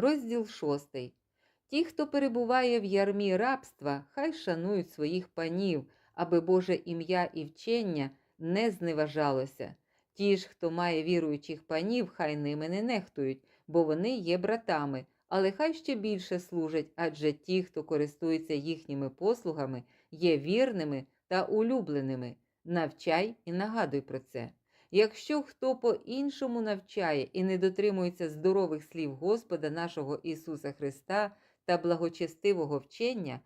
Розділ шостий. Ті, хто перебуває в ярмі рабства, хай шанують своїх панів, аби Боже ім'я і вчення не зневажалося. Ті ж, хто має віруючих панів, хай ними не нехтують, бо вони є братами, але хай ще більше служать, адже ті, хто користується їхніми послугами, є вірними та улюбленими. Навчай і нагадуй про це. Якщо хто по-іншому навчає і не дотримується здорових слів Господа нашого Ісуса Христа та благочестивого вчення,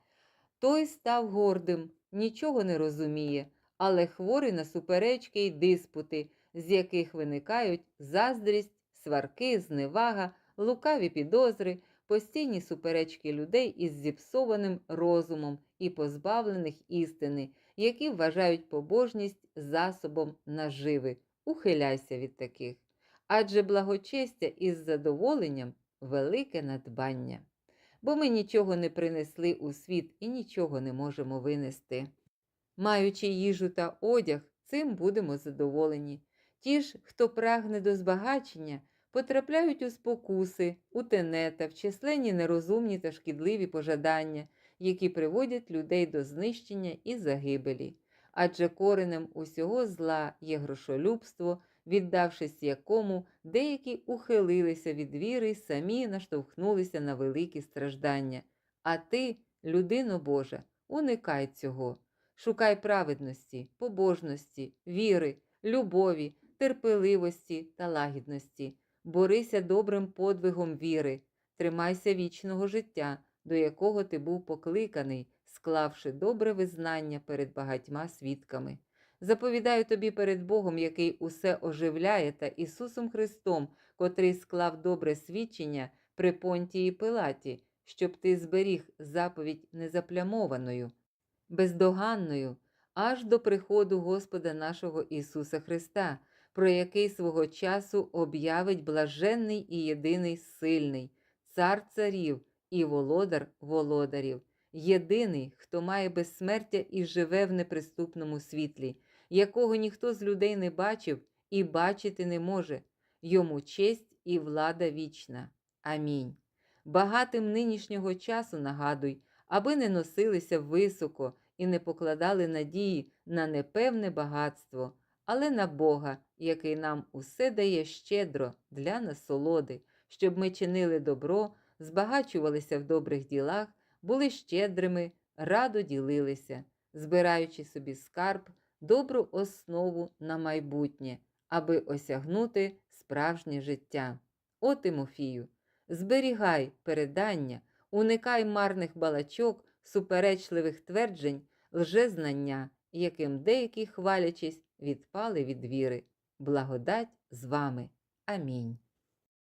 той став гордим, нічого не розуміє, але хворий на суперечки й диспути, з яких виникають заздрість, сварки, зневага, лукаві підозри, постійні суперечки людей із зіпсованим розумом і позбавлених істини, які вважають побожність засобом наживи. Ухиляйся від таких. Адже благочестя із задоволенням велике надбання. Бо ми нічого не принесли у світ і нічого не можемо винести. Маючи їжу та одяг, цим будемо задоволені. Ті ж, хто прагне до збагачення, потрапляють у спокуси, у тенета, в численні нерозумні та шкідливі пожадання, які приводять людей до знищення і загибелі. Адже коренем усього зла є грошолюбство, віддавшись якому, деякі ухилилися від віри й самі наштовхнулися на великі страждання. А ти, людино Божа, уникай цього. Шукай праведності, побожності, віри, любові, терпеливості та лагідності. Борися добрим подвигом віри, тримайся вічного життя, до якого ти був покликаний, склавши добре визнання перед багатьма свідками. Заповідаю тобі перед Богом, який усе оживляє, та Ісусом Христом, котрий склав добре свідчення при понтії Пилаті, щоб ти зберіг заповідь незаплямованою, бездоганною, аж до приходу Господа нашого Ісуса Христа, про який свого часу об'явить блаженний і єдиний сильний, цар царів і володар володарів, єдиний, хто має безсмертя і живе в неприступному світлі, якого ніхто з людей не бачив і бачити не може, йому честь і влада вічна. Амінь. Багатим нинішнього часу нагадуй, аби не носилися високо і не покладали надії на непевне багатство, але на Бога, який нам усе дає щедро для насолоди, щоб ми чинили добро, збагачувалися в добрих ділах, були щедрими, радо ділилися, збираючи собі скарб, добру основу на майбутнє, аби осягнути справжнє життя. О Тимофію, зберігай передання, уникай марних балачок, суперечливих тверджень, лжезнання, яким деякі, хвалячись, відпали від віри. Благодать з вами. Амінь.